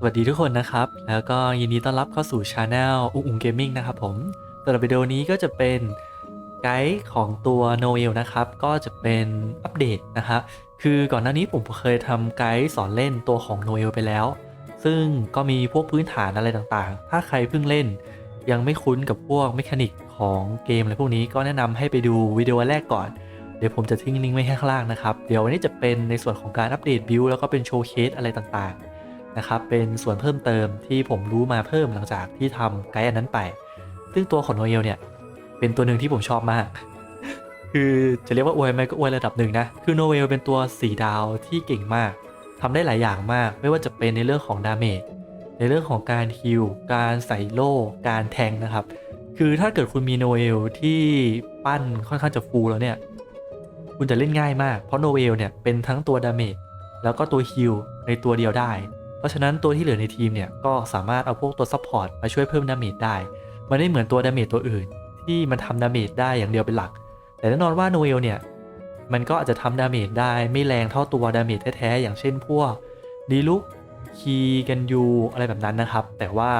สวัสดีทุกคนนะครับ แล้วก็ยินดีต้อนรับเข้าสู่ช anel อุ้งอุงเกมมิ่งนะครับผมสำหรับวิดีโอนี้ก็จะเป็นไกด์ของตัวโนเอลนะครับ ก็จะเป็นอัปเดตนะครับคือก่อนหน้านี้ผมเคยทำไกด์สอนเล่นตัวของโนเอลไปแล้ว ซึ่งก็มีพวกพื้นฐานอะไรต่างๆ ถ้าใครเพิ่งเล่น ยังไม่คุ้นกับพวกเมคานิกของเกมอะไรพวกนี้ก็แนะนำให้ไปดูวิดีโอแรกก่อนเดี๋ยวผมจะทิ้งลิงก์ไว้ข้างล่างนะครับ เดี๋ยววันนี้จะเป็นในส่วนของการอัปเดตบิลแล้วก็เป็นโชว์เคสอะไรต่างๆ นะครับเป็นส่วนเพิ่มเติมที่ผมรู้มาเพิ่มหลังจากที่ทำไกด์อันนั้นไป ซึ่งตัวของโนเอลเนี่ยเป็นตัวหนึ่งที่ผมชอบมาก คือจะเรียกว่าอวยไหมก็อวยระดับหนึ่งนะ คือโนเวลเป็นตัวสีดาวที่เก่งมากทำได้หลายอย่างมาก ไม่ว่าจะเป็นในเรื่องของดาเมจ ในเรื่องของการฮิลการใส่โล่ การแทงนะครับ คือถ้าเกิดคุณมีโนเอลที่ปั้นค่อนข้างจะฟูลแล้วเนี่ย คุณจะเล่นง่ายมาก เพราะโนเอลเนี่ยเป็นทั้งตัวดาเมจแล้วก็ตัวฮิลในตัวเดียวได้ เพราะฉะนั้นตัวที่เหลือในทีมเนี่ยก็สามารถเอาพวกตัวซัพพอร์ตมาช่วยเพิ่มดาเมจได้ มันไม่เหมือนตัวดาเมจตัวอื่น ที่มันทำดาเมจได้อย่างเดียวเป็นหลัก แต่แน่นอนว่าโนเอลเนี่ยมันก็อาจจะทำดาเมจได้ไม่แรงเท่าตัวดาเมจแท้ๆอย่างเช่นพวกดีลุกคีกันยูอะไรแบบนั้นนะครับ แต่ว่า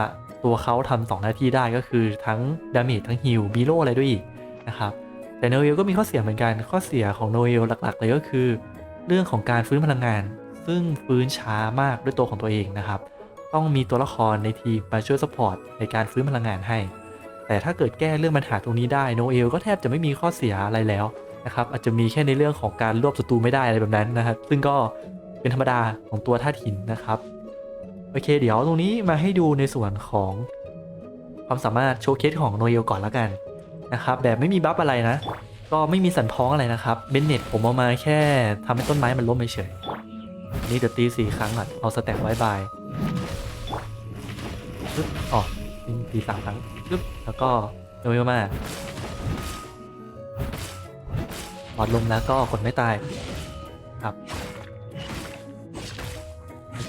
ตัวเขาทำสองหน้าที่ได้ก็คือทั้งดาเมจทั้งฮิลบีโลอะไรด้วยอีกนะครับแต่โนเอลก็มีข้อเสียเหมือนกันข้อเสียของโนเอลหลักๆเลยก็คือ เรื่องของการฟื้นพลังงาน ซึ่งฟื้นช้ามากด้วยตัวของตัวเองนะครับ ต้องมีตัวละครในทีมมาช่วยสปอร์ตในการฟื้นพลังงานให้ แต่ถ้าเกิดแก้เรื่องปัญหาตรงนี้ได้โนเอลก็แทบจะไม่มีข้อเสียอะไรแล้วนะครับ อาจจะมีแค่ในเรื่องของการรวบศัตรูไม่ได้อะไรแบบนั้นนะครับ ซึ่งก็เป็นธรรมดาของตัวธาตุหินนะครับ โอเค เดี๋ยวตรงนี้มาให้ดูในส่วนของความสามารถโชว์เคสของโนเอลก่อนแล้วกันนะครับ แบบไม่มีบัฟอะไรนะ ก็ไม่มีสันพ้องอะไรนะครับ เบนเน็ตผมเอามาแค่ทำให้ต้นไม้มันล้มเฉย นี่จะตีสี่ครั้งก่อนเอาสแต็กไว้บายปึ๊บอ๋อตีสามครั้งปึ๊บแล้วก็โนเอลมาหลอดลมแล้วก็กดไม่ตายครับ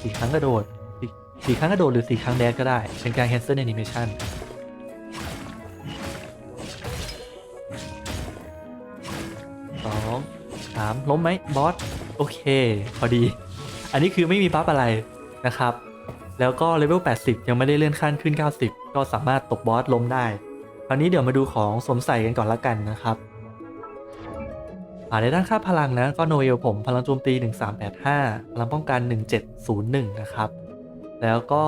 สี่ครั้งกระโดดสี่ครั้งกระโดดหรือสี่ครั้งแดนก็ได้ เป็นการ cancel animation สองสามล้มไหมบอส โอเค พอดี อันนี้คือไม่มีบัฟอะไรนะครับ แล้วก็เลเวล 80 ยังไม่ได้เลื่อนขั้นขึ้น 90 ก็สามารถตบบอสล้มได้ คราวนี้เดี๋ยวมาดูของสวมใส่กันก่อนละกันนะครับอ่าในด้านค่าพลังนะ ก็โนเอลผมพลังโจมตี 1385 พลังป้องกัน 1701 นะครับ แล้วก็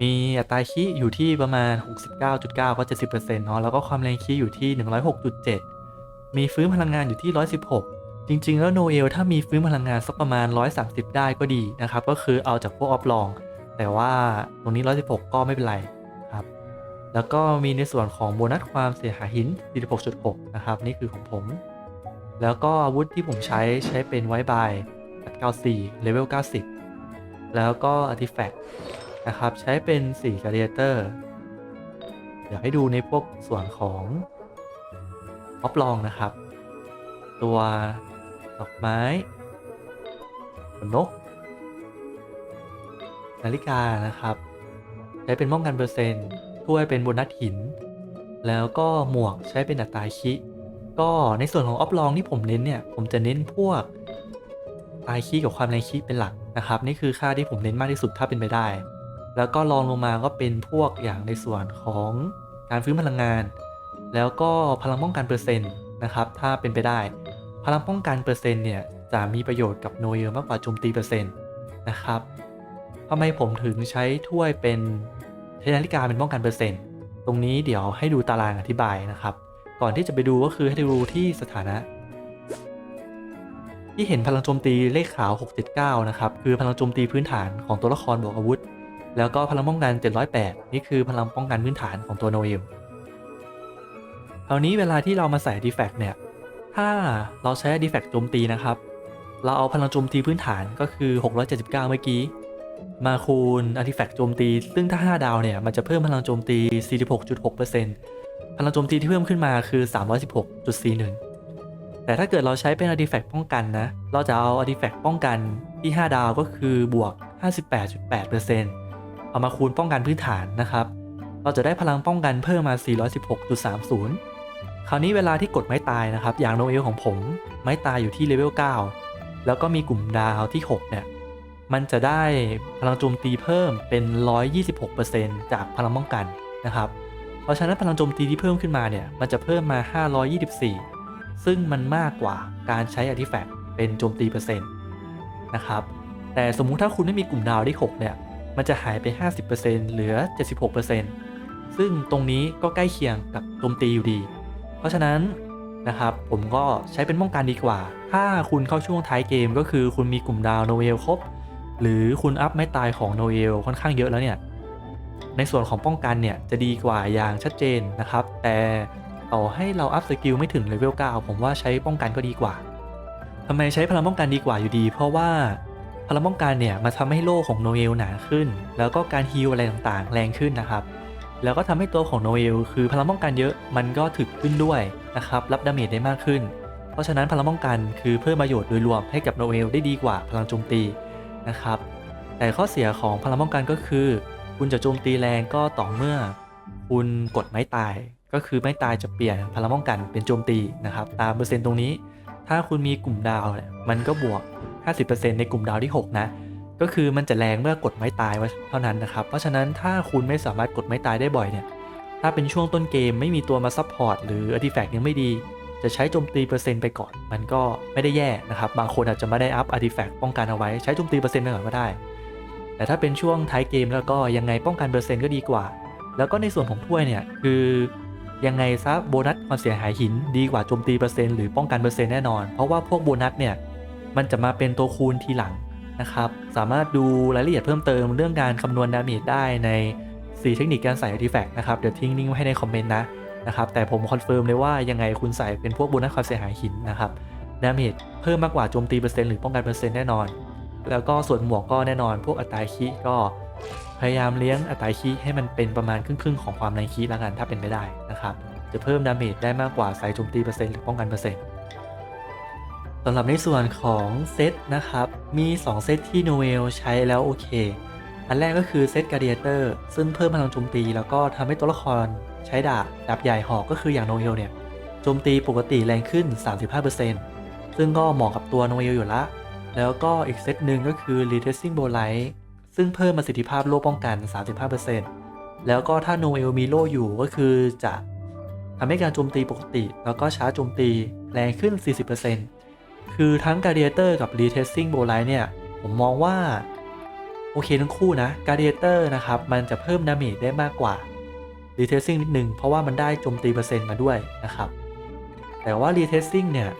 มีอัตราคีอยู่ที่ประมาณ 69.9 ก็ 70%เนาะแล้วก็ความแรงคีอยู่ที่ 106.7 มีฟื้นพลังงานอยู่ที่ 116 จริง ๆ แล้วโนเอลถ้ามีฟื้นพลังงานสักประมาณ 130 ได้ก็ดีนะครับ ก็คือเอาจากพวกออฟลอง แต่ว่าตรงนี้ 116 ก็ไม่เป็นไรครับ แล้วก็มีในส่วนของโบนัสความเสียหายหิน 46.6 นะครับ นี่คือของผม แล้วก็อาวุธที่ผมใช้ใช้เป็นไวบาย94 เลเวล 90 แล้วก็อาร์ติแฟกต์นะครับ ใช้เป็น4 g l a d i a t o r เดี๋ยวให้ดูในพวกส่วนของออฟลองนะครับ ตัว ดอกไม้ขนก นาฬิกานะครับ ใช้เป็นป้องกันเปอร์เซ็นต์ถ้วยเป็นโบนัสหิน แล้วก็หมวกใช้เป็นอัตราคิ ก็ในส่วนของออฟลองที่ผมเน้นเนี่ย ผมจะเน้นพวกตายคีกับความแรงคีเป็นหลักนะครับ นี่คือค่าที่ผมเน้นมากที่สุดถ้าเป็นไปได้ แล้วก็รองลงมาก็เป็นพวกอย่างในส่วนของการฟื้นพลังงาน แล้วก็พลังป้องกันเปอร์เซ็นต์นะครับ ถ้าเป็นไปได้ พลังป้องกันเปอร์เซ็นต์เนี่ยจะมีประโยชน์กับโนเอลมากกว่าโจมตีเปอร์เซ็นต์นะครับทำไมผมถึงใช้ถ้วยเป็นเทนาฬิกาเป็นป้องกันเปอร์เซ็นต์ตรงนี้เดี๋ยวให้ดูตารางอธิบายนะครับ ก่อนที่จะไปดูก็คือให้ดูที่สถานะ ที่เห็นพลังโจมตีเลขขาว 679 นะครับ คือพลังโจมตีพื้นฐานของตัวละครบวกอาวุธ แล้วก็พลังป้องกัน 708 นี่คือพลังป้องกันพื้นฐานของตัวโนเอลคราวนี้เวลาที่เรามาใส่ดีแฟกเนี่ย ถ้าเราใช้ดีแฟกโจมตีนะครับ เราเอาพลังโจมตีพื้นฐานก็คือ 679 เมื่อกี้ มาคูณอาร์ติแฟกต์โจมตี ซึ่งถ้า 5 ดาวเนี่ย มันจะเพิ่มพลังโจมตี 46.6%พลังโจมตีที่เพิ่มขึ้นมาคือ 316.41 แต่ถ้าเกิดเราใช้เป็นอาร์ติแฟกต์ป้องกันนะ เราจะเอาอาร์ติแฟกต์ป้องกันที่ 5 ดาวก็คือบวก 58.8%เอามาคูณป้องกันพื้นฐานนะครับ เราจะได้พลังป้องกันเพิ่มมา 416.30 คราวนี้เวลาที่กดไม้ตายนะครับ อย่างโนเอลของผม ไม้ตายอยู่ที่เลเวล9 แล้วก็มีกลุ่มดาวที่ 6 เนี่ย มันจะได้พลังโจมตีเพิ่มเป็น 126%จากพลังป้องกันนะครับ เพราะฉะนั้นพลังโจมตีที่เพิ่มขึ้นมาเนี่ย มันจะเพิ่มมา 524 ซึ่งมันมากกว่าการใช้อาร์ติแฟกต์เป็นโจมตีเปอร์เซ็นต์นะครับ แต่สมมุติถ้าคุณไม่มีกลุ่มดาวที่ 6 เนี่ย มันจะหายไป 50%เหลือ 76%ซึ่งตรงนี้ก็ใกล้เคียงกับโจมตีอยู่ดี เพราะฉะนั้นนะครับผมก็ใช้เป็นป้องกันดีกว่า ถ้าคุณเข้าช่วงท้ายเกมก็คือคุณมีกลุ่มดาวโนเอลครบ หรือคุณอัพไม่ตายของโนเอลค่อนข้างเยอะแล้วเนี่ยในส่วนของป้องกันเนี่ยจะดีกว่าอย่างชัดเจนนะครับ แต่ต่อให้เราอัพสกิลไม่ถึงเลเวล9ผมว่าใช้ป้องกันก็ดีกว่าทำไมใช้พลังป้องกันดีกว่าอยู่ดี เพราะว่าพลังป้องกันเนี่ยมันทำให้โล่ของโนเอลหนาขึ้น แล้วก็การฮีลอะไรต่างๆ แรงขึ้นนะครับ แล้วก็ทำให้ตัวของโนเอลคือพลังป้องกันเยอะมันก็ถึกขึ้นด้วยนะครับรับดาเมจได้มากขึ้น เพราะฉะนั้นพลังป้องกันคือเพิ่มประโยชน์โดยรวมให้กับโนเอลได้ดีกว่าพลังโจมตีนะครับแต่ข้อเสียของพลังป้องกันก็คือ คุณจะโจมตีแรงก็ต่อเมื่อ คุณกดไม้ตาย ก็คือไม้ตายจะเปลี่ยนพลังป้องกันเป็นโจมตีนะครับตามเปอร์เซ็นต์ตรงนี้ ถ้าคุณมีกลุ่มดาวมันก็บวก 50%ในกลุ่มดาวที่ 6 นะ ก็คือมันจะแรงเมื่อกดไม้ตายเท่านั้นนะครับ เพราะฉะนั้นถ้าคุณไม่สามารถกดไม้ตายได้บ่อยเนี่ย ถ้าเป็นช่วงต้นเกมไม่มีตัวมาซัพพอร์ตหรืออาร์ติแฟกต์ยังไม่ดี จะใช้โจมตีเปอร์เซ็นต์ไปก่อน มันก็ไม่ได้แย่นะครับ บางคนอาจจะไม่ได้อัพอาร์ติแฟกต์ป้องกันเอาไว้ใช้โจมตีเปอร์เซ็นต์ไปก่อนก็ได้ แต่ถ้าเป็นช่วงท้ายเกมแล้วก็ยังไงป้องกันเปอร์เซ็นต์ก็ดีกว่า แล้วก็ในส่วนของถ้วยเนี่ยคือยังไงซะโบนัสความเสียหายหินดีกว่าโจมตีเปอร์เซ็นต์หรือป้องกันเปอร์เซ็นต์แน่นอน เพราะว่าพวกโบนัสเนี่ยมันจะมาเป็นตัวคูณทีหลัง นะครับ สามารถดูรายละเอียดเพิ่มเติมเรื่องการคำนวณดาเมจได้ใน 4 เทคนิคการใส่อาร์ติแฟกต์นะครับ เดี๋ยวทิ้งลิงก์ไว้ให้ในคอมเมนต์นะนะครับ แต่ผมคอนเฟิร์มเลยว่ายังไงคุณใส่เป็นพวกโบนัสความเสียหายหินนะครับ ดาเมจเพิ่มมากกว่าโจมตีเปอร์เซ็นต์หรือป้องกันเปอร์เซ็นต์แน่นอน แล้วก็ส่วนหมวกก็แน่นอน พวกอัตราคีก็พยายามเลี้ยงอัตราคีให้มันเป็นประมาณครึ่งๆของความแรงคีแล้วกันถ้าเป็นไปได้นะครับ จะเพิ่มดาเมจได้มากกว่าใส่โจมตีเปอร์เซ็นต์หรือป้องกันเปอร์เซ็นต์ สำหรับในส่วนของเซตนะครับ มี 2 เซตที่โนเวลใช้แล้วโอเค อันแรกก็คือเซตการ์เดียเตอร์ซึ่งเพิ่มพลังโจมตี แล้วก็ทำให้ตัวละครใช้ดาบดาบใหญ่หอกก็คืออย่างโนเอลเนี่ยโจมตีปกติแรงขึ้น 35%ซึ่งก็เหมาะกับตัวโนเอลอยู่ละ แล้วก็อีกเซตหนึ่งก็คือ Retesting b o l i t ซึ่งเพิ่มประสิทธิภาพโล่ป้องกัน 35%แล้วก็ถ้าโนเอลมีโล่อยู่ก็คือจะทำให้การโจมตีปกติ แล้วก็ช้าโจมตีแรงขึ้น 40% คือทั้ง Gladiator กับ Retesting b o l i t เนี่ย ผมมองว่า โอเคทั้งคู่นะ Gladiator นะครับ มันจะเพิ่มดาเมจได้มากกว่า Retesting นิดนึง เพราะว่ามันได้โจมตีเปอร์เซ็นต์มาด้วยนะครับ แต่ว่า Retesting เนี่ย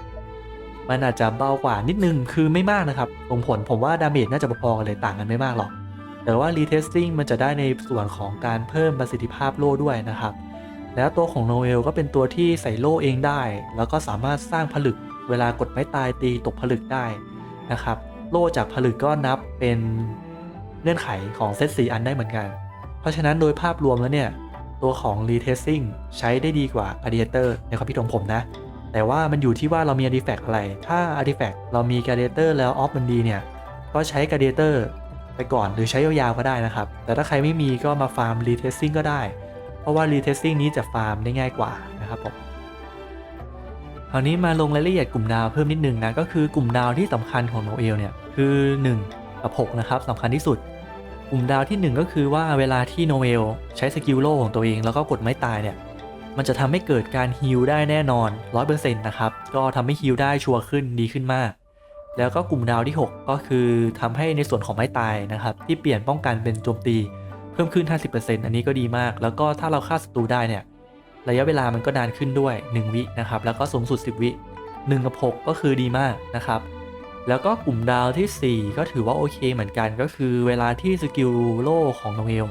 มันอาจจะเบากว่านิดนึง คือไม่มากนะครับส่งผลผมว่าดาเมจน่าจะพอๆกันเลยต่างกันไม่มากหรอก แต่ว่า Retesting มันจะได้ในส่วนของการเพิ่มประสิทธิภาพโล่ด้วยนะครับ แล้วตัวของโนเอลก็เป็นตัวที่ใส่โล่เองได้ แล้วก็สามารถสร้างผลึก เวลากดไม้ตายตีตกผลึกได้นะครับ โล่จากผลึกก็นับเป็นเงื่อนไขของเซตสีอันได้เหมือนกัน เพราะฉะนั้นโดยภาพรวมแล้วเนี่ย ตัวของ Retesting ใช้ได้ดีกว่า Gladiator ในความคิดของผมนะ แต่ว่ามันอยู่ที่ว่าเรามี Artifact อะไร ถ้า Artifact เรามี Gladiator แล้วออฟมันดีเนี่ย ก็ใช้ Gladiator ไปก่อนหรือใช้ยาวๆก็ได้นะครับ แต่ถ้าใครไม่มีก็มาฟาร์ม Retesting ก็ได้ เพราะว่า Retesting นี้จะฟาร์มได้ง่ายกว่านะครับผม คราวนี้มาลงรายละเอียดกลุ่มดาวเพิ่มนิดนึงนะก็คือกลุ่มดาวที่สำคัญของโนเอลเนี่ยคือ1กับ6นะครับสำคัญที่สุด กลุ่มดาวที่ 1 ก็คือว่าเวลาที่โนเอลใช้สกิลโลของตัวเองแล้วก็กดไม้ตายเนี่ยมันจะทำให้เกิดการฮิลได้แน่นอน 100%นะครับก็ทำให้ฮิลได้ชัวร์ขึ้นดีขึ้นมาก แล้วก็กลุ่มดาวที่ 6 ก็คือทำให้ในส่วนของไม้ตายนะครับที่เปลี่ยนป้องกันเป็นโจมตีเพิ่มขึ้น 50%อันนี้ก็ดีมาก แล้วก็ถ้าเราฆ่าศัตรูได้เนี่ย ระยะเวลามันก็นานขึ้นด้วย 1 วินะครับแล้วก็สูงสุด 10 วิ 1 กับ 6 ก็คือดีมากนะครับแล้วก็กลุ่มดาวทีสี่ 4 ก็ถือว่าโอเคเหมือนกันก็คือเวลาที่สกิลโล่ของโนเอล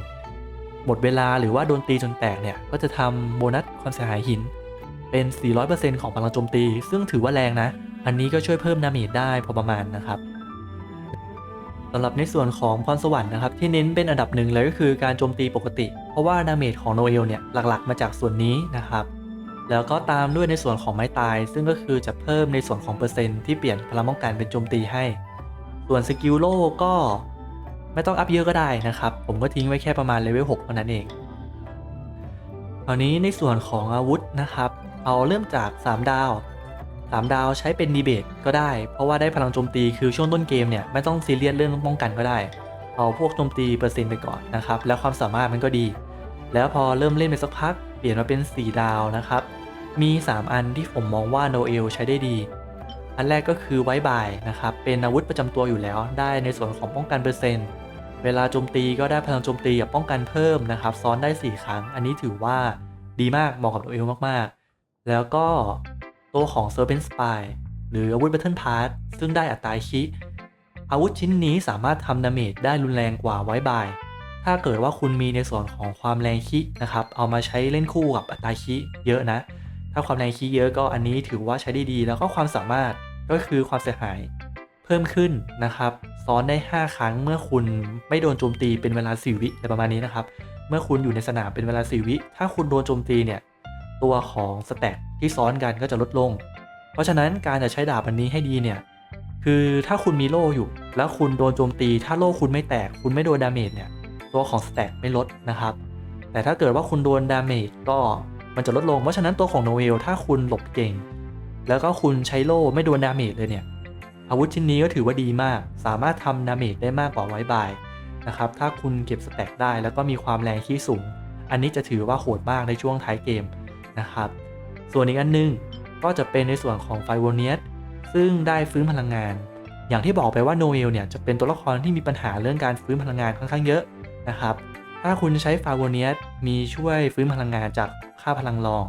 หมดเวลาหรือว่าโดนตีจนแตกเนี่ย ก็จะทำโบนัสความเสียหายหิน เป็น 400%ของพลังโจมตี ซึ่งถือว่าแรงนะ อันนี้ก็ช่วยเพิ่มดาเมจได้พอประมาณนะครับ สำหรับในส่วนของพรสวรรค์นะครับที่เน้นเป็นอันดับหนึ่งเลยก็คือการโจมตีปกติ เพราะว่าดาเมจของโนเอลเนี่ยหลักๆ มาจากส่วนนี้นะครับ แล้วก็ตามด้วยในส่วนของไม้ตาย ซึ่งก็คือจะเพิ่มในส่วนของเปอร์เซ็นต์ที่เปลี่ยนพลังป้องกันเป็นโจมตีให้ ส่วนสกิลโล่ก็ไม่ต้องอัพเยอะก็ได้นะครับ ผมก็ทิ้งไว้แค่ประมาณเลเวล6เท่านั้นเองคราวนี้ในส่วนของอาวุธนะครับ เอาเริ่มจาก 3 ดาว 3 ดาวใช้เป็นดีเบตก็ได้ เพราะว่าได้พลังโจมตีคือช่วงต้นเกมเนี่ยไม่ต้องซีเรียสเรื่องป้องกันก็ได้ เอาพวกโจมตีเปอร์เซ็นต์ไปก่อนนะครับ แล้วความสามารถมันก็ดี แล้วพอเริ่มเล่นไปสักพัก เปลี่ยนมาเป็น 4 ดาวนะครับ มี 3 อันที่ผมมองว่าโนเอลใช้ได้ดี อันแรกก็คือไว้บายนะครับ เป็นอาวุธประจำตัวอยู่แล้ว ได้ในส่วนของป้องกันเปอร์เซ็นต์ เวลาโจมตีก็ได้พลังโจมตีกับป้องกันเพิ่มนะครับ ซ้อนได้ 4 ครั้ง อันนี้ถือว่าดีมากเหมาะกับโนเอลมากๆ แล้วก็ ตัวของ Serpent Spy หรืออาวุธ Battle Pass ซึ่งได้อัตราคิอาวุธชิ้นนี้สามารถทำดาเมจได้รุนแรงกว่าไว้บาย ถ้าเกิดว่าคุณมีในส่วนของความแรงคินะครับ เอามาใช้เล่นคู่กับอัตราคิเยอะนะ ถ้าความแรงคิเยอะก็อันนี้ถือว่าใช้ได้ดี แล้วก็ความสามารถก็คือความเสียหายเพิ่มขึ้นนะครับ ซ้อนได้ 5 ครั้งเมื่อคุณไม่โดนโจมตีเป็นเวลา 4 วิอะไรประมาณนี้นะครับ เมื่อคุณอยู่ในสนามเป็นเวลา 4 วิ ถ้าคุณโดนโจมตีเนี่ย ตัวของสแต็กที่ซ้อนกันก็จะลดลง เพราะฉะนั้นการจะใช้ดาบอันนี้ให้ดีเนี่ย คือถ้าคุณมีโล่อยู่ แล้วคุณโดนโจมตี ถ้าโล่คุณไม่แตก คุณไม่โดนดาเมจเนี่ย ตัวของสแต็กไม่ลดนะครับ แต่ถ้าเกิดว่าคุณโดนดาเมจก็มันจะลดลง เพราะฉะนั้นตัวของโนเวลถ้าคุณหลบเก่ง แล้วก็คุณใช้โล่ไม่โดนดาเมจเลยเนี่ย อาวุธชิ้นนี้ก็ถือว่าดีมาก สามารถทำดาเมจได้มากกว่าไว้บายนะครับ ถ้าคุณเก็บสแต็กได้แล้วก็มีความแรงที่สูง อันนี้จะถือว่าโหดมากในช่วงท้ายเกม นะครับ ส่วนอีกอันหนึงก็จะเป็นในส่วนของไฟโวเนียสซึ่งได้ฟื้นพลังงาน อย่างที่บอกไปว่าโนเอลเนี่ยจะเป็นตัวละครที่มีปัญหาเรื่องการฟื้นพลังงานค่อนข้างเยอะนะครับ ถ้าคุณใช้ฟาโวเนียสมีช่วยฟื้นพลังงานจากค่าพลังรอง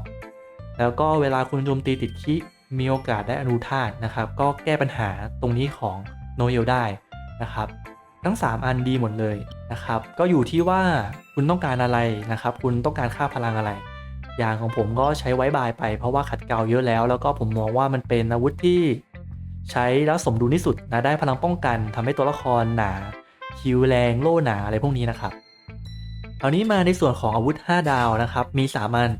แล้วก็เวลาคุณโจมตีติดคิมีโอกาสได้อนุธาตนะครับ ก็แก้ปัญหาตรงนี้ของโนเอลได้นะครับ ทั้ง 3 อันดีหมดเลยนะครับ ก็อยู่ที่ว่าคุณต้องการอะไรนะครับ คุณต้องการค่าพลังอะไร ย่างของผมก็ใช้ไว้บายไป เพราะว่าขัดเกลาเยอะแล้ว แล้วก็ผมมองว่ามันเป็นอาวุธที่ใช้แล้วสมดุลที่สุดนะได้พลังป้องกันทำให้ตัวละครหนาคิวแรงโล่หนาอะไรพวกนี้นะครับคราวนี้มาในส่วนของอาวุธ 5 ดาวนะครับมี3อัน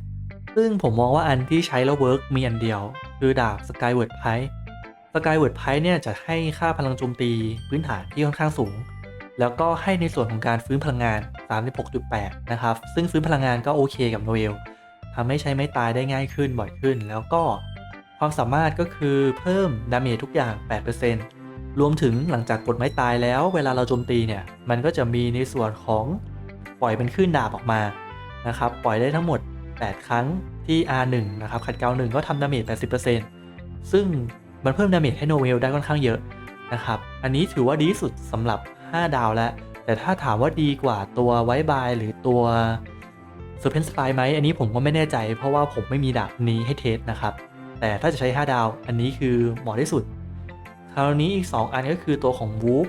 ซึ่งผมมองว่าอันที่ใช้แล้วเวิร์กมีอันเดียว คือดาบ Skyward p i สกายเวิร์ดไพเนี่ยจะให้ค่าพลังโจมตีพื้นฐานที่ค่อนข้างสูง แล้วก็ให้ในส่วนของการฟื้นพลังงาน 36.8 นะครับ ซึ่งฟื้นพลังงานก็โอเคกับโนเอล ทำให้ใช้ไม้ตายได้ง่ายขึ้นบ่อยขึ้น แล้วก็ความสามารถก็คือเพิ่มดาเมจทุกอย่าง 8%รวมถึงหลังจากกดไม้ตายแล้ว เวลาเราโจมตีเนี่ย มันก็จะมีในส่วนของปล่อยเป็นคลื่นดาบออกมานะครับปล่อยได้ทั้งหมด 8 ครั้งที่ R1 นะครับขัดเกลา1ก็ทำดาเมจ80%ซึ่งมันเพิ่มดาเมจให้โนเวลได้ค่อนข้างเยอะนะครับอันนี้ถือว่าดีสุดสำหรับ 5 ดาวแล้วแต่ถ้าถามว่าดีกว่าตัวไวบายหรือตัว s e r p e n t Spy ไหมอันนี้ผมก็ไม่แน่ใจ เพราะว่าผมไม่มีดาบนี้ให้เทสนะครับ แต่ถ้าจะใช้ 5 ดาว อันนี้คือเหมาะที่สุด คราวนี้อีก 2 อันก็คือตัวของ w o o f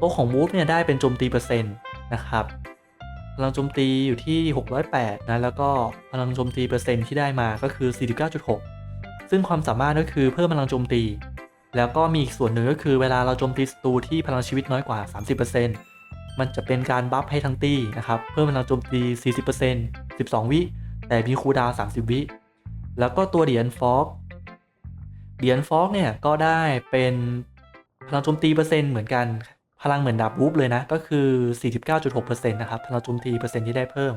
ตัวของ w o o f เนี่ยได้เป็นโจมตีเปอร์เซ็นต์นะครับพลังโจมตีอยู่ที่ 608 นะ แล้วก็พลังโจมตีเปอร์เซ็นต์ที่ได้มาก็คือ 49.6 ซึ่งความสามารถก็คือเพิ่มพลังโจมตี แล้วก็มีอีกส่วนหนึ่งก็คือเวลาเราโจมตีศัตรูที่พลังชีวิตน้อยกว่า 30% มันจะเป็นการบัฟให้ทั้งตีนะครับ เพิ่มพลังโจมตี 40% 12 วิ แต่มีคูดาว 30 วิ แล้วก็ตัวเดียนฟอกเดียนฟอกเนี่ยก็ได้เป็นพลังโจมตีเปอร์เซ็นต์เหมือนกัน พลังเหมือนดาบวูฟเลยนะ ก็คือ 49.6%นะครับ พลังโจมตีเปอร์เซ็นต์ที่ได้เพิ่ม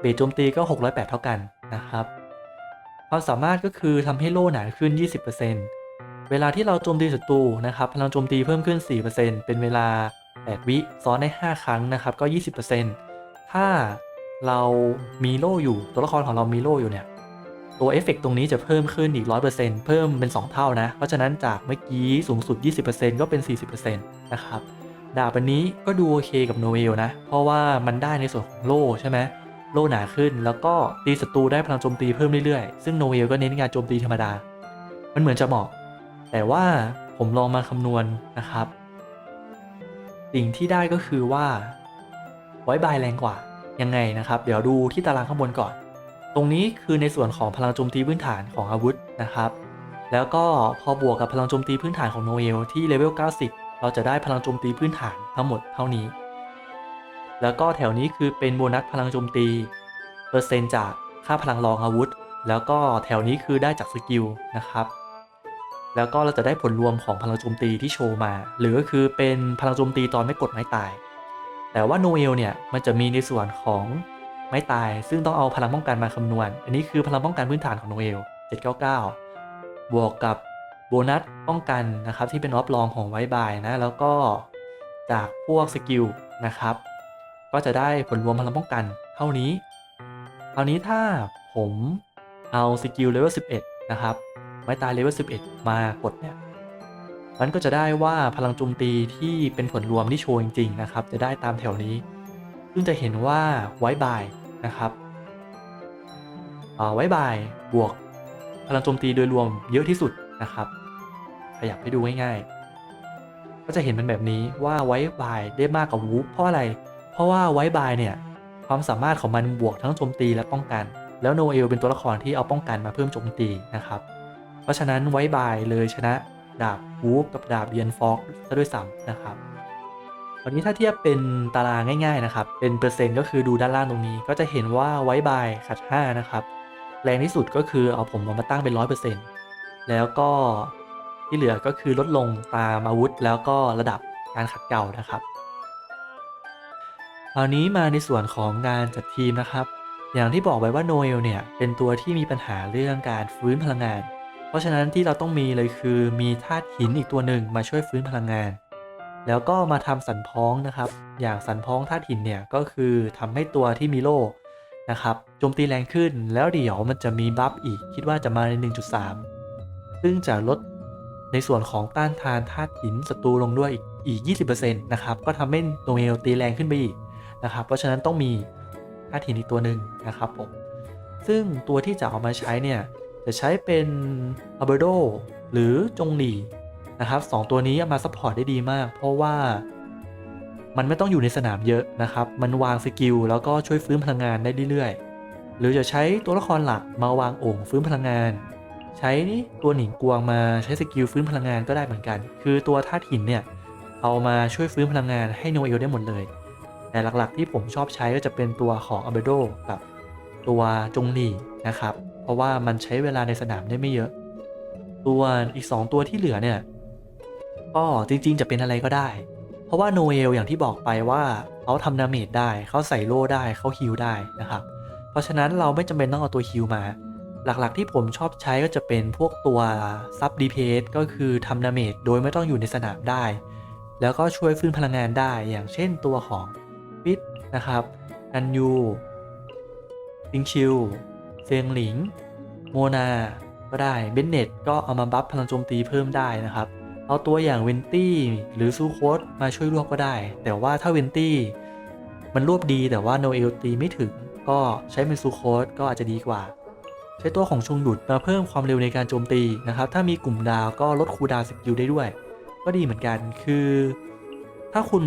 เบสโจมตีก็ 608 เท่ากันนะครับ ความสามารถก็คือทำให้โล่หนาขึ้น 20%เวลาที่เราโจมตีศัตรูนะครับ พลังโจมตีเพิ่มขึ้น 4%เป็นเวลา 8 วิซ้อนได้ 5 ครั้งนะครับก็ 20%ถ้าเรามีโล่อยู่ตัวละครของเรามีโล่อยู่เนี่ยตัวเอฟเฟกตรงนี้จะเพิ่มขึ้นอีก 100%เพิ่มเป็น 2 เท่านะ เพราะฉะนั้นจากเมื่อกี้สูงสุด 20%ก็เป็น 40%นะครับดาบอันนี้ก็ดูโอเคกับโนเวลนะ เพราะว่ามันได้ในส่วนของโล่ใช่ไหมโล่หนาขึ้นแล้วก็ตีศัตรูได้พลังโจมตีเพิ่มเรื่อยๆ ซึ่งโนเวลก็เน้นการโจมตีธรรมดา มันเหมือนจะเหมาะ แต่ว่าผมลองมาคำนวณนะครับ สิ่งที่ได้ก็คือว่าไว้บายแรงกว่ายังไงนะครับ เดี๋ยวดูที่ตารางข้างบนก่อน ตรงนี้คือในส่วนของพลังโจมตีพื้นฐานของอาวุธนะครับ แล้วก็พอบวกกับพลังโจมตีพื้นฐานของโนเอลที่เลเวล 90 เราจะได้พลังโจมตีพื้นฐานทั้งหมดเท่านี้ แล้วก็แถวนี้คือเป็นโบนัสพลังโจมตี เปอร์เซ็นต์จากค่าพลังรองอาวุธ แล้วก็แถวนี้คือได้จากสกิลนะครับ แล้วก็เราจะได้ผลรวมของพลังโจมตีที่โชว์มา หรือก็คือเป็นพลังโจมตีตอนไม่กดไม้ตาย แต่ว่าโนเอลเนี่ยมันจะมีในส่วนของไม้ตาย ซึ่งต้องเอาพลังป้องกันมาคำนวณ อันนี้คือพลังป้องกันพื้นฐานของโนเอล799 บวกกับโบนัสป้องกันนะครับที่เป็นออฟลองของไวบายนะแล้วก็จากพวกสกิลนะครับก็จะได้ผลรวมพลังป้องกันเท่านี้คราวนี้ถ้าผมเอาสกิลเลเวล11 นะครับ ไม้ตายเลเวล11 มากดเนี่ย มันก็จะได้ว่าพลังโจมตีที่เป็นผลรวมที่โชว์จริง ๆ นะครับ จะได้ตามแถวนี้ ซึ่งจะเห็นว่าไว้บายนะครับอ่อไว้บายบวกพลังโจมตีโดยรวมเยอะที่สุดนะครับ ขยับให้ดูง่ายๆ ก็จะเห็นเป็นแบบนี้ว่าไว้บายได้มากกว่าวูฟเพราะอะไร เพราะว่าไว้บายเนี่ยความสามารถของมันบวกทั้งโจมตีและป้องกัน แล้วโนเอลเป็นตัวละครที่เอาป้องกันมาเพิ่มโจมตีนะครับ ราะฉะนั้นไว้บายเลยชนะดาบวูฟกับดาบเดียนฟอกซะด้วยซ้ำนะครับวันนี้ถ้าเทียบเป็นตารางง่าย ๆ นะครับ เป็นเปอร์เซ็นต์ก็คือดูด้านล่างตรงนี้ ก็จะเห็นว่าไว้บายขัด5นะครับ แรงที่สุดก็คือเอาผมมาตั้งเป็น 100%แล้วก็ที่เหลือก็คือลดลงตามอาวุธแล้วก็ระดับการขัดเกลานะครับคราวนี้มาในส่วนของงานจัดทีมนะครับ อย่างที่บอกไว้ว่าโนเอลเนี่ยเป็นตัวที่มีปัญหาเรื่องการฟื้นพลังงาน เพราะฉะนั้นที่เราต้องมีเลยคือมีธาตุหินอีกตัวหนึ่งมาช่วยฟื้นพลังงาน แล้วก็มาทำสันพ้องนะครับ อย่างสันพ้องธาตุหินเนี่ยก็คือทำให้ตัวที่มีโล่นะครับโจมตีแรงขึ้นแล้วเดี๋ยวมันจะมีบัฟอีกคิดว่าจะมาใน 1.3 ซึ่งจะลดในส่วนของต้านทานธาตุหินศัตรูลงด้วยอีกอีก20%นะครับก็ทำให้โนเอลตีแรงขึ้นไปอีกนะครับ เพราะฉะนั้นต้องมีธาตุหินอีกตัวหนึ่งนะครับผมซึ่งตัวที่จะเอามาใช้เนี่ย จะใช้เป็นอัลเบโดหรือจงหลีนะครับสองตัวนี้มาซัพพอร์ตได้ดีมาก เพราะว่ามันไม่ต้องอยู่ในสนามเยอะนะครับ มันวางสกิลแล้วก็ช่วยฟื้นพลังงานได้เรื่อยๆ หรือจะใช้ตัวละครหลักมาวางโอ่งฟื้นพลังงาน ใช้ตัวหนิงกวงมาใช้สกิลฟื้นพลังงานก็ได้เหมือนกัน คือตัวธาตุหินเนี่ยเอามาช่วยฟื้นพลังงานให้โนเอลได้หมดเลย แต่หลักๆที่ผมชอบใช้ก็จะเป็นตัวของอัลเบโดกับตัวจงหลีนะครับ ราะว่ามันใช้เวลาในสนามได้ไม่เยอะ ตัวอีก 2 ตัวที่เหลือเนี่ยก็จริงๆจะเป็นอะไรก็ได้ เพราะว่าโนเอลอย่างที่บอกไปว่าเขาทำดาเมจได้เขาใส่โล่ได้เขาฮิลได้นะครับ เพราะฉะนั้นเราไม่จำเป็นต้องเอาตัวฮิลมา หลักๆที่ผมชอบใช้ก็จะเป็นพวกตัวซับดีเพสก็คือทำดาเมจโดยไม่ต้องอยู่ในสนามได้ แล้วก็ช่วยฟื้นพลังงานได้อย่างเช่นตัวของฟิตนะครับอันยูซิงชิล เซียงหลิง โมนา ก็ได้ เบนเน็ตก็เอามาบัฟพลังโจมตีเพิ่มได้นะครับ เอาตัวอย่างเวนตี้หรือซูโคสมาช่วยรวบก็ได้ แต่ว่าถ้าเวนตี้มันรวบดีแต่ว่าโนเอลตีไม่ถึง ก็ใช้เป็นซูโคสก็อาจจะดีกว่า ใช้ตัวของชงดุดมาเพิ่มความเร็วในการโจมตีนะครับ ถ้ามีกลุ่มดาวก็ลดคูดาวสกิลได้ด้วย ก็ดีเหมือนกันคือ ถ้าคุณ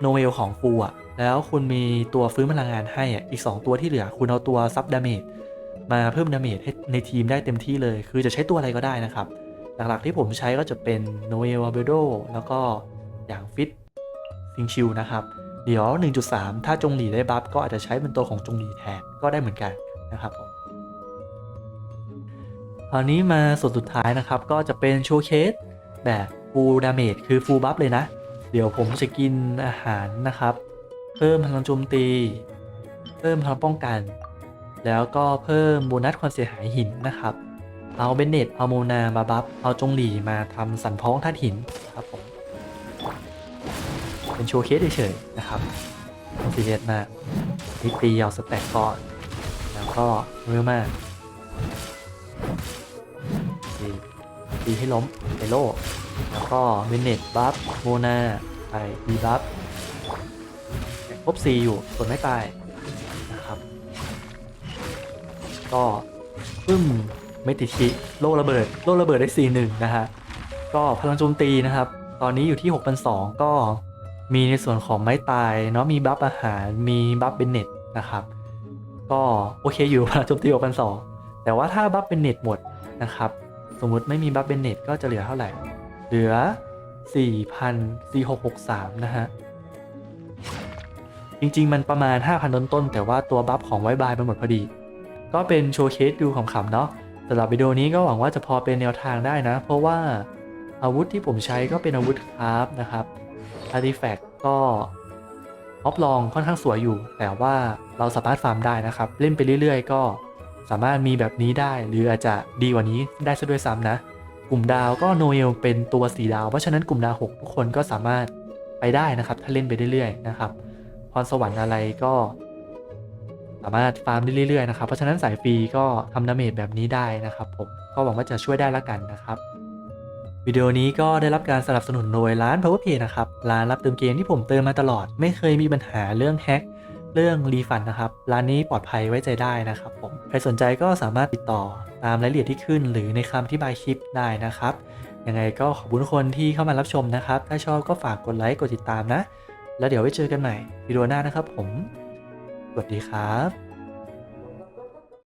โนเวลของฟูอะแล้วคุณมีตัวฟื้นพลังงานให้อะอีก 2 ตัวที่เหลือ คุณเอาตัวซับดาเมจ มาเพิ่มดาเมจให้ในทีมได้เต็มที่เลย คือจะใช้ตัวอะไรก็ได้นะครับ หลักๆที่ผมใช้ก็จะเป็นโนเอลอาเบโดแล้วก็อย่างฟิตซิงชิลนะครับ เดี๋ยว 1.3 ถ้าจงหลีได้บัฟก็อาจจะใช้เป็นตัวของจงหลีแทนก็ได้เหมือนกันนะครับผมคราวนี้มาส่วนสุดท้ายนะครับ ก็จะเป็นโชว์เคสแบบฟูลดาเมจคือฟูลบัฟเลยนะ เดี๋ยวผมจะกินอาหารนะครับ เพิ่มพลังโจมตี เพิ่มพลังป้องกัน แล้วก็เพิ่มโบนัสความเสียหายหินนะครับ เอาเบนเนตเอาโมนามาบัฟ เอาจงหลีมาทำสันพ้องธาตุหินครับผม เป็นโชว์เคสเฉยๆนะครับต้องซีเรียสมากนี่ตีเอาสแต็กก่อน แล้วก็เรื่อมากตีตีให้ล้มไอโลแล้วก็เบนเนตบัฟโมนาไปดีบัฟครบ4อยู่ส่วนไม่ตาย ก็ปึ้มไม่ติชิโลระเบิด โลระเบิดได้ 4-1 นะฮะ ก็พลังโจมตีนะครับ ตอนนี้อยู่ที่6,200ก็มีในส่วนของไม้ตายเนาะมีบัฟอาหารมีบัฟเบนเน็ตนะครับ ก็โอเคอยู่พลังโจมตี6,200แต่ว่าถ้าบัฟเบนเน็ตหมดนะครับ สมมุติไม่มีบัฟเบนเน็ตก็จะเหลือเท่าไหร่ เหลือ 4,4663 นะฮะจริงๆ มันประมาณ 5,000 ต้นๆแต่ว่าตัวบัฟของไวบายมันหมดพอดี ก็เป็นโชว์เคสดูขำๆเนาะสำหรับวิดีโอนี้ก็หวังว่าจะพอเป็นแนวทางได้นะ เพราะว่าอาวุธที่ผมใช้ก็เป็นอาวุธคราฟนะครับอาร์ติแฟกต์ก็ออฟลองค่อนข้างสวยอยู่ แต่ว่าเราสามารถฟาร์มได้นะครับ เล่นไปเรื่อยๆ ก็สามารถมีแบบนี้ได้ หรืออาจจะดีกว่านี้ได้ซะด้วยซ้ำนะ กลุ่มดาวก็โนเอลเป็นตัวสีดาว เพราะฉะนั้นกลุ่มดาวหกทุกคนก็สามารถไปได้นะครับ ถ้าเล่นไปเรื่อยๆนะครับพรสวรรค์อะไรก็ สามารถฟาร์มได้เรื่อยๆนะครับ เพราะฉะนั้นสายฟรีก็ทำดาเมจแบบนี้ได้นะครับผมก็หวังว่าจะช่วยได้ละกันนะครับวิดีโอนี้ก็ได้รับการสนับสนุนโดยร้าน PowerPay นะครับ ร้านรับเติมเกมที่ผมเติมมาตลอด ไม่เคยมีปัญหาเรื่องแฮ็กเรื่องรีฟันนะครับ ร้านนี้ปลอดภัยไว้ใจได้นะครับผม ใครสนใจก็สามารถติดต่อตามรายละเอียดที่ขึ้น หรือในคำอธิบายคลิปได้นะครับ ยังไงก็ขอบคุณทุกคนที่เข้ามารับชมนะครับ ถ้าชอบก็ฝากกดไลค์ กดติดตามนะ แล้วเดี๋ยวไว้เจอกันใหม่วิดีโอหน้านะครับผม วัสดีครับ